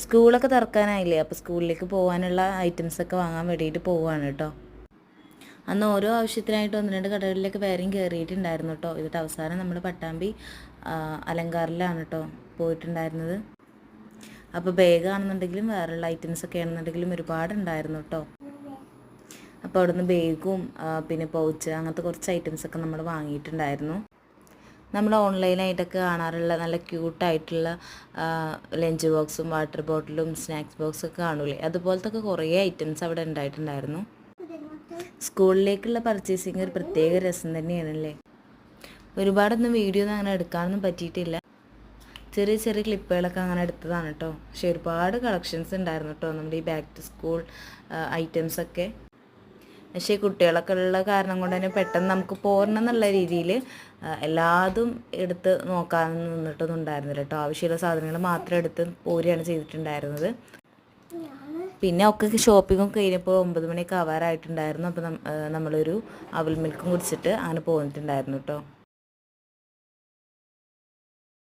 സ്കൂളൊക്കെ തുറക്കാനായില്ലേ? അപ്പോൾ സ്കൂളിലേക്ക് പോകാനുള്ള ഐറ്റംസൊക്കെ വാങ്ങാൻ വേണ്ടിയിട്ട് പോവുകയാണ് കേട്ടോ അന്ന് ഓരോ ആവശ്യത്തിനായിട്ട് ഒന്ന് രണ്ട് കടകളിലേക്ക് വേറെയും കയറിയിട്ടുണ്ടായിരുന്നു കേട്ടോ എന്നിട്ട് അവസാനം നമ്മൾ പട്ടാമ്പി അലങ്കാറിലാണ് കേട്ടോ പോയിട്ടുണ്ടായിരുന്നത്. അപ്പോൾ ബാഗാണെന്നുണ്ടെങ്കിലും വേറെയുള്ള ഐറ്റംസ് ഒക്കെ ആണെന്നുണ്ടെങ്കിലും ഒരുപാടുണ്ടായിരുന്നു കേട്ടോ അപ്പോൾ അവിടുന്ന് ബേഗും പിന്നെ പൗച്ച് അങ്ങനത്തെ കുറച്ച് ഐറ്റംസ് ഒക്കെ നമ്മൾ വാങ്ങിയിട്ടുണ്ടായിരുന്നു. നമ്മൾ ഓൺലൈനായിട്ടൊക്കെ കാണാറുള്ള നല്ല ക്യൂട്ടായിട്ടുള്ള ലഞ്ച് ബോക്സും വാട്ടർ ബോട്ടിലും സ്നാക്സ് ബോക്സും ഒക്കെ കാണൂലേ? അതുപോലത്തെ ഒക്കെ കുറേ ഐറ്റംസ് അവിടെ ഉണ്ടായിട്ടുണ്ടായിരുന്നു. സ്കൂളിലേക്കുള്ള പർച്ചേസിങ് ഒരു പ്രത്യേക രസം തന്നെയാണല്ലേ? ഒരുപാടൊന്നും വീഡിയോ ഒന്നും അങ്ങനെ എടുക്കാനൊന്നും പറ്റിയിട്ടില്ല. ചെറിയ ചെറിയ ക്ലിപ്പുകളൊക്കെ അങ്ങനെ എടുത്തതാണ് കേട്ടോ പക്ഷെ ഒരുപാട് കളക്ഷൻസ് ഉണ്ടായിരുന്നു കേട്ടോ നമ്മുടെ ഈ ബാക്ക് ടു സ്കൂൾ ഐറ്റംസ് ഒക്കെ. പക്ഷേ കുട്ടികളൊക്കെ ഉള്ള കാരണം കൊണ്ട് തന്നെ പെട്ടെന്ന് നമുക്ക് പോരണം എന്നുള്ള രീതിയിൽ എല്ലാതും എടുത്ത് നോക്കാൻ നിന്നിട്ടൊന്നും ഉണ്ടായിരുന്നില്ല കേട്ടോ. ആവശ്യമുള്ള സാധനങ്ങൾ മാത്രം എടുത്ത് പോരുകയാണ് ചെയ്തിട്ടുണ്ടായിരുന്നത്. പിന്നെ ഒക്കെ ഷോപ്പിങ്ങും കഴിഞ്ഞപ്പോൾ ഒമ്പത് മണിയൊക്കെ ആവാറായിട്ടുണ്ടായിരുന്നു. അപ്പോൾ നമ്മളൊരു അവൽ മിൽക്കും കുടിച്ചിട്ട് അങ്ങനെ പോന്നിട്ടുണ്ടായിരുന്നു കേട്ടോ.